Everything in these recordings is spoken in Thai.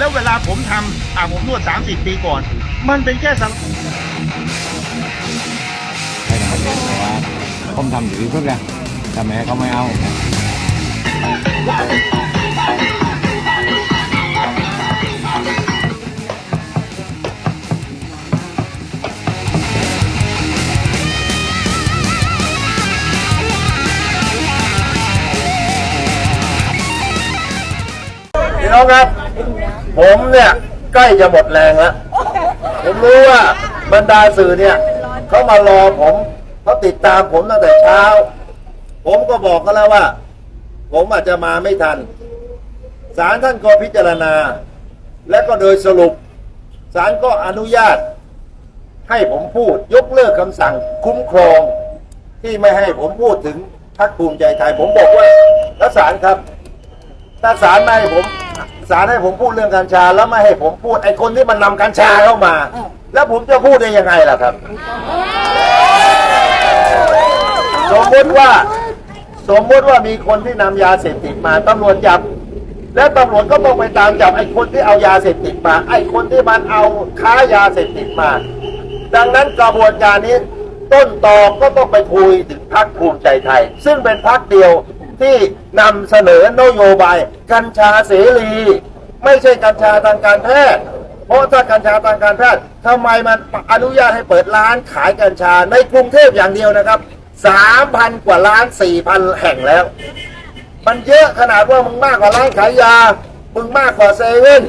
แล้วเวลาผมทำอ่าผมนวด 30 ปีก่อน มันเป็นแค่สังให้ทำเองแต่ว่าผมทำอยู่ที่เพื่อนไงแต่แม่เขาไม่เอาพี่น้องครับ ผมเนี่ยใกล้จะหมดแรงแล้ว ผมรู้ว่าบรรดาสื่อเนี่ยเขามารอผมเขาติดตามผมตั้งแต่เช้า ผมก็บอกกันแล้วว่า ผมอาจจะมาไม่ทันศาลท่านก็พิจารณา และก็โดยสรุปศาลก็อนุญาต ให้ผมพูดยกเลิกคำสั่งคุ้มครอง ที่ไม่ให้ผมพูดถึงพรรคภูมิใจไทย ผมบอกว่าแล้วศาลครับ ถ้าศาลไม่ให้ผม ศาลให้ผมพูดเรื่องกัญชาแล้วไม่ให้ผมพูดไอ้คนที่มันนำกัญชาเข้ามา แล้วผมจะพูดได้ยังไงล่ะครับ สมมติว่าสมมติว่ามีคนที่นำยาเสพติดมาตำรวจจับ แล้วตำรวจก็ต้องไปตามจับไอ้คนที่เอายาเสพติดมา ไอ้คนที่มันเอาค้ายาเสพติดมา ดังนั้นกระบวนการนี้ ต้นตอก็ต้องไปคุยถึงพรรคภูมิใจไทย ซึ่งเป็นพรรคเดียวที่ นำเสนอนโยบาย กัญชาเสรี ไม่ใช่กัญชาทางการแพทย์ เพราะถ้ากัญชาทางการแพทย์ทำไมมันอนุญาตให้เปิดร้านขายกัญชาในกรุงเทพอย่างเดียวนะครับสามพันกว่าล้านสี่พันแห่งแล้ว มันเยอะขนาดว่ามึงมากกว่าร้านขายยา มึงมากกว่าเซเว่น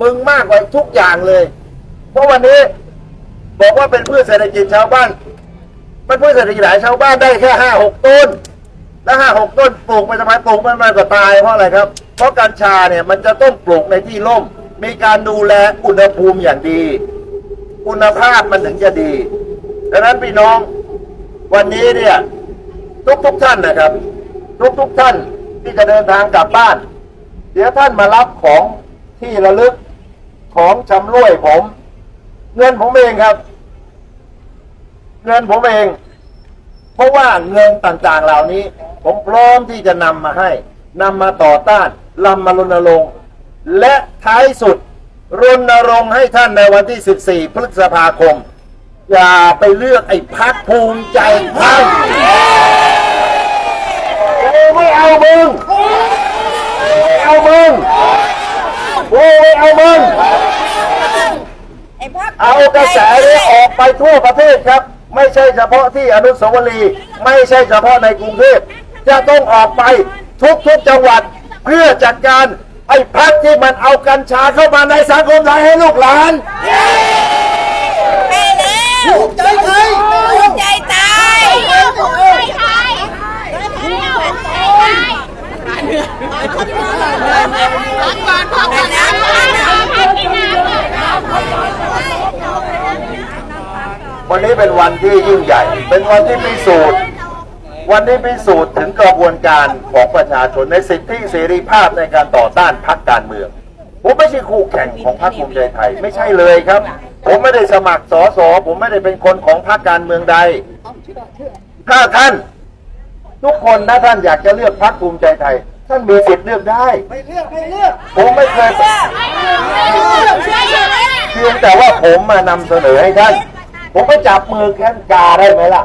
มึงมากกว่าทุกอย่างเลย เพราะวันนี้บอกว่าเป็นพืชเศรษฐกิจชาวบ้าน มันพืชเศรษฐกิจหลายชาวบ้านได้แค่ห้าหกต้น แล้วห้าหกต้นปลูกไปทำไมปลูกมันมันก็ตายเพราะอะไรครับ เพราะกัญชาเนี่ยมันจะต้องปลูกในที่ร่ม มีการดูแลอุณหภูมิอย่างดี คุณภาพมันถึงจะดีดังนั้นพี่น้องวันนี้เนี่ยทุกทุกท่านนะครับ ทุกทุกท่านที่จะเดินทางกลับบ้าน เดี๋ยวท่านมารับของที่ระลึกของชำร่วยผม เงินผมเองครับ เงินผมเอง เพราะว่าเงินต่างๆเหล่านี้ ผมพร้อมที่จะนำมาให้นำมาต่อต้านนำมารณรงค์ และท้ายสุดรณรงค์ให้ท่านในวันที่ 14 พฤษภาคม อย่าไปเลือกไอ้พักภูมิใจไทยกูไม่เอามึงไม่เอามึงกูไม่เอามึงไอ้พักเอากระแสนี้ออกไปทั่วประเทศครับ ไม่ใช่เฉพาะที่อนุสาวรีย์ไม่ใช่เฉพาะในกรุงเทพ จะต้องออกไปทุกๆจังหวัดเพื่อจัดการไอ้พักที่มันเอากัญชาเข้ามาในสังคมไทยให้ลูกหลานไปแล้วใจไทยภูมิใจไทยภูมิใจไทยภูมิใจไทยวันนี้เป็นวันที่ยิ่งใหญ่ เป็นวันที่พิสูจน์ วันนี้พิสูจน์ถึงกระบวนการของประชาชนในสิทธิเสรีภาพในการต่อต้านพรรคการเมือง ผมไม่ใช่คู่แข่งของพรรคภูมิใจไทย ไม่ใช่เลยครับ ผมไม่ได้สมัครสอสอผมไม่ได้เป็นคนของพรรคการเมืองใด ถ้าท่านทุกคนถ้าท่านอยากจะเลือกพรรคภูมิใจไทย ท่านมีสิทธิ์เลือกได้ไม่เลือกไม่เลือกผมไม่เคยเพียงแต่ว่าผมมานำเสนอให้ท่าน ผมไปจับมือแค้นกาได้ไหมล่ะ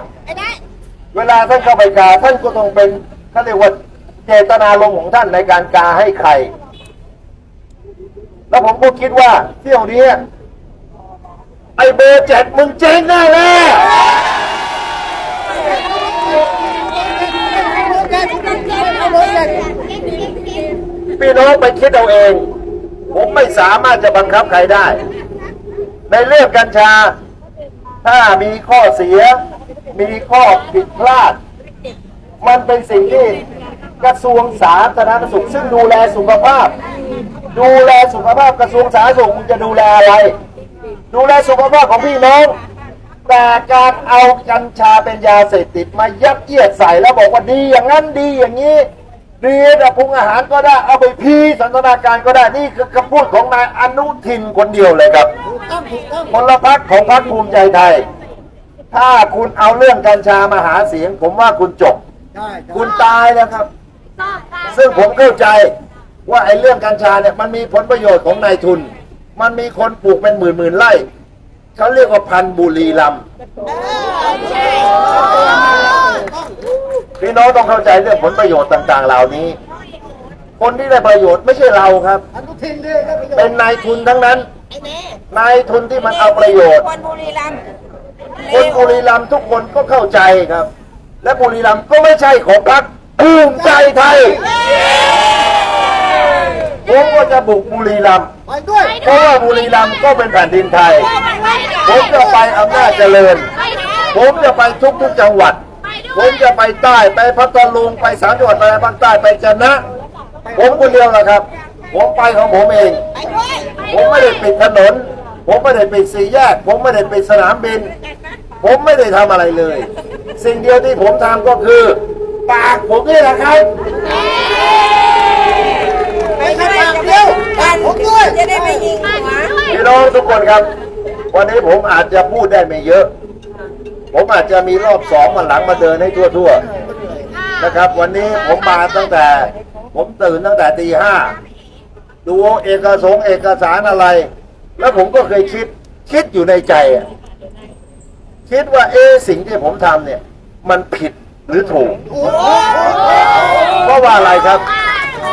เวลาท่านเข้าไปกาท่านก็ต้องเป็นเขาเรียกว่าเจตนาลมของท่านในการกาให้ใคร แล้วผมก็คิดว่าเที่ยวนี้ ไอเบอร์เจ็ดมึงเจ๊งแน่แน่พี่น้องไปคิดเอาเอง ผมไม่สามารถจะบังคับใครได้ ในเรื่องกัญชา ถ้ามีข้อเสีย มีข้อผิดพลาด มันเป็นสิ่งที่กระทรวงสาธารณสุข ซึ่งดูแลสุขภาพ ดูแลสุขภาพกระทรวงสาธารณสุขมึงจะดูแลอะไร ดูแลสุขภาพของพี่น้อง แต่การเอากัญชาเป็นยาเสพติดมายัดเยียดใส่แล้วบอกว่าดีอย่างนั้นดีอย่างนี้ดีแต่ปรุงอาหารก็ได้เอาไปพีสันทนาการก็ได้นี่คือคำพูดของนายอนุทินคนเดียวเลยครับพลพรรคของพรรคภูมิใจไทย ถ้าคุณเอาเรื่องกัญชามาหาเสียง ผมว่าคุณจบคุณตายแล้วครับซึ่งผมเข้าใจว่าไอ้เรื่องกัญชาเนี่ยมันมีผลประโยชน์ของนายทุน มันมีคนปลูกเป็นหมื่นหมื่นๆไร่เขาเรียกว่าพันธุ์บุรีรัมย์พี่น้องต้องเข้าใจเรื่องผลประโยชน์ต่าง ๆ เหล่านี้ คนที่ได้ประโยชน์ไม่ใช่เราครับเป็นนายทุนทั้งนั้นนายทุนที่มันเอาประโยชน์ คนบุรีรัมย์ คนบุรีรัมย์ทุกคนก็เข้าใจครับ และบุรีรัมย์ก็ไม่ใช่ของพรรคภูมิใจไทยผมก็จะบุกบุรีรัมย์เพราะว่าบุรีรัมย์ก็เป็นแผ่นดินไทย ผมจะไปอำนาจเจริญ ผมจะไปทุกทุกๆจังหวัด ผมจะไปใต้ไปพัทลุงไปสามจังหวัดไปภาคใต้ไปจะนะ ผมคนเดียวแหละครับ ผมไปของผมเองไปด้วยผมไม่ได้ปิดถนน ผมไม่ได้ปิดสี่แยก ผมไม่ได้ปิดสนามบิน ผมไม่ได้ทำอะไรเลย สิ่งเดียวที่ผมทำก็คือ ปากผมนี่แหละครับไปด้วยเร็วกันผมด้วยจะได้ไม่ยิงหัวพี่น้องทุกคนครับ วันนี้ผมอาจจะพูดได้ไม่เยอะ ผมอาจจะมีรอบสองมาหลังมาเดินให้ทั่วๆนะครับ วันนี้ผมมาตั้งแต่ ผมตื่นตั้งแต่ตีห้าดูเอกสงค์เอกสารอะไร แล้วผมก็เคยคิดคิดอยู่ในใจอะ คิดว่าเอะสิ่งที่ผมทำเนี่ย มันผิดหรือถูก เพราะว่าอะไรครับ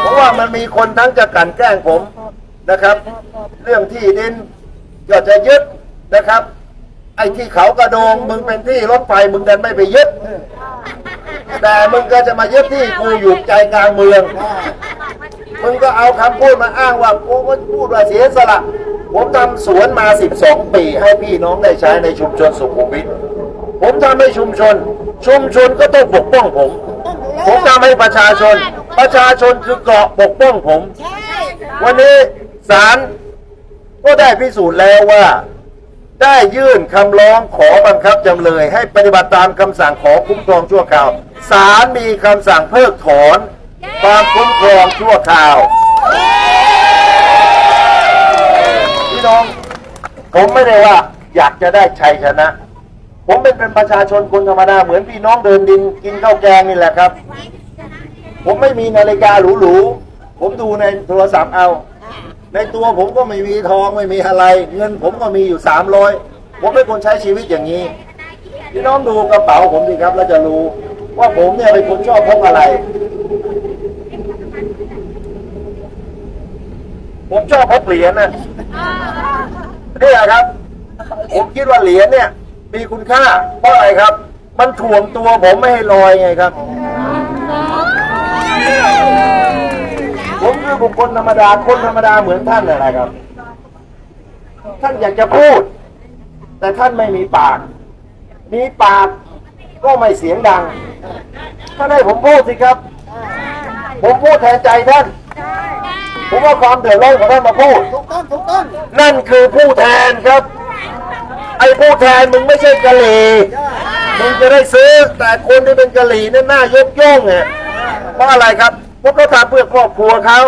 เพราะว่ามันมีคนทั้งจะกลั่นแกล้งผมนะครับ เรื่องที่ดินก็จะยึดนะครับ ไอ้ที่เขากระโดงมึงเป็นที่รถไฟมึงดันไม่ไปยึด แต่มึงก็จะมายึดที่กูอยู่ใจกลางเมือง มึงก็เอาคำพูดมาอ้างว่ากูก็พูดว่าเสียสละ ผมทำสวนมา 12 ปี ให้พี่น้องได้ใช้ในชุมชนสุขุมวิทผมทำให้ชุมชน ชุมชนก็ต้องปกป้องผม ผมทำให้ประชาชน ประชาชนคือเกราะปกป้องผม วันนี้ศาลก็ได้พิสูจน์แล้วว่า ได้ยื่นคำร้องขอบังคับจำเลย ให้ปฏิบัติตามคำสั่งขอคุ้มครองชั่วคราวศาลมีคำสั่งเพิกถอนความคุ้มครองชั่วคราว พี่ น้อง ผมไม่ได้ว่าอยากจะได้ชัยชนะ ผมเป็นเป็นประชาชนคนธรรมดาเหมือนพี่น้องเดินดินกินข้าวแกงนี่แหละครับ ผมไม่มีนาฬิกาหรูๆผมดูในโทรศัพท์เอา ในตัวผมก็ไม่มีทองไม่มีอะไร เงินผมก็มีอยู่สามร้อยผมเป็นคนใช้ชีวิตอย่างนี้ พี่น้องดูกระเป๋าผมสิครับแล้วจะรู้ ว่าผมเนี่ยเป็นคนชอบพกอะไรผมชอบพกเหรียญนะ นี่แหละครับ ผมคิดว่าเหรียญเนี่ย มีคุณค่าเพราะอะไรครับ มันถ่วงตัวผมไม่ให้ลอยไงครับ ผมคือบุคคลธรรมดาคนธรรมดาเหมือนท่านนั่นะครับ ท่านอยากจะพูด แต่ท่านไม่มีปาก มีปากก็ไม่เสียงดังท่านให้ผมพูดสิครับ ผมพูดแทนใจท่าน ผมว่าความเดือดร้อนของท่านมาพูด นั่นคือผู้แทนครับ ไอ้ผู้แทนมึงไม่ใช่กะหรี่มึงจะได้ซื้อแต่คนที่เป็นกะหรี่นั่นน่ายกย่องไงเพราะอะไรครับเพราะเขาทำเพื่อครอบครัวเขา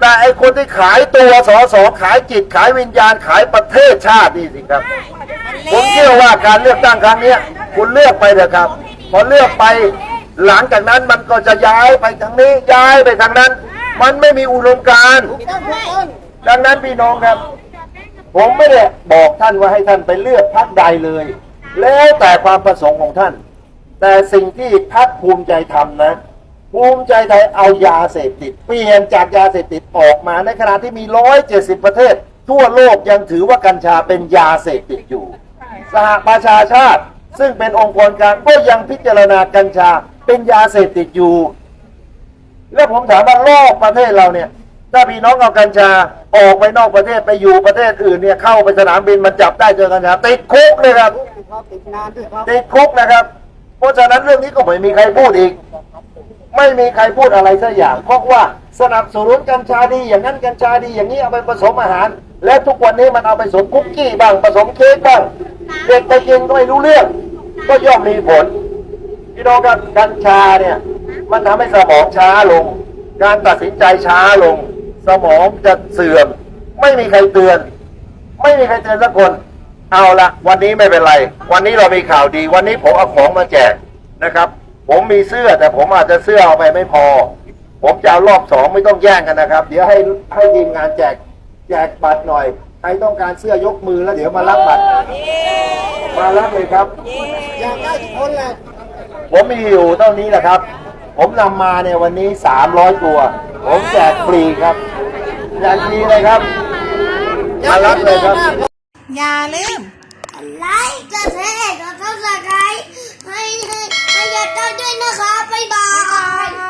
แต่ไอ้คนที่ขายตัวสอสอขายจิตขายวิญญาณขายประเทศชาตินี่สิครับ ผมเชื่อว่าการเลือกตั้งครั้งเนี้ยคุณเลือกไปเถอะครับ พอเลือกไปหลังจากนั้นมันก็จะย้ายไปทางนี้ย้ายไปทางนั้น มันไม่มีอุดมการณ์ ดังนั้นพี่น้องครับ ผมไม่ได้บอกท่านว่าให้ท่านไปเลือกพรรคใดเลย แล้วแต่ความประสงค์ของท่าน แต่สิ่งที่พรรคภูมิใจทำนะ ภูมิใจไทยเอายาเสพติด เปลี่ยนจากยาเสพติดออกมาในขณะที่มี170ประเทศ ทั่วโลกยังถือว่ากัญชาเป็นยาเสพติดอยู่ สหประชาชาติ ซึ่งเป็นองค์กรกลางก็ยังพิจารณากัญชาเป็นยาเสพติดอยู่ แล้วผมถามว่ารอบประเทศเราเนี่ย ถ้าพี่น้องเอากัญชาออกไปนอกประเทศไปอยู่ประเทศอื่นเนี่ยเข้าไปสนามบินมันจับได้เจอกัญชาติดคุกเลยครับติดคุกนะครับ เพราะฉะนั้นเรื่องนี้ก็ไม่มีใครพูดอีก ไม่มีใครพูดอะไรสักอย่าง เพราะว่าสนับสนุนกัญชาดีอย่างนั้นกัญชาดีอย่างนี้เอาไปผสมอาหาร และทุกวันนี้มันเอาไปผสมคุกกี้บ้างผสมเค้กบ้างเด็กไปกินก็ไม่รู้เรื่อง ก็ย่อมมีผลพี่น้องครับกัญชาเนี่ยมันทำให้สมองช้าลง การตัดสินใจช้าลง สมองจะเสื่อม ไม่มีใครเตือน ไม่มีใครเตือนสักคน เอาละวันนี้ไม่เป็นไร วันนี้เรามีข่าวดี วันนี้ผมเอาของมาแจกนะครับ ผมมีเสื้อแต่ผมอาจจะเสื้อเอาไปไม่พอผผมจะเอารอบสองไม่ต้องแย่งกันนะครับ เดี๋ยวให้ให้ทีมงานแจกแจกบัตรหน่อย ใครต้องการเสื้อยกมือแล้วเดี๋ยวมารับบัตร มารับเลยครับ อยากได้ทุกคนแหละผมมีอยู่เท่านี้แหละครับ ผมนำมาเนี่ยวันนี้สามร้อยตัว ผมแจกฟรีครับ อย่างดีเลยครับ มารับเลยครับ อย่าลืมไลค์กดแชร์กดซับสไครให้ให้ให้ยาต้าด้วยนะคะบ๊ายบาย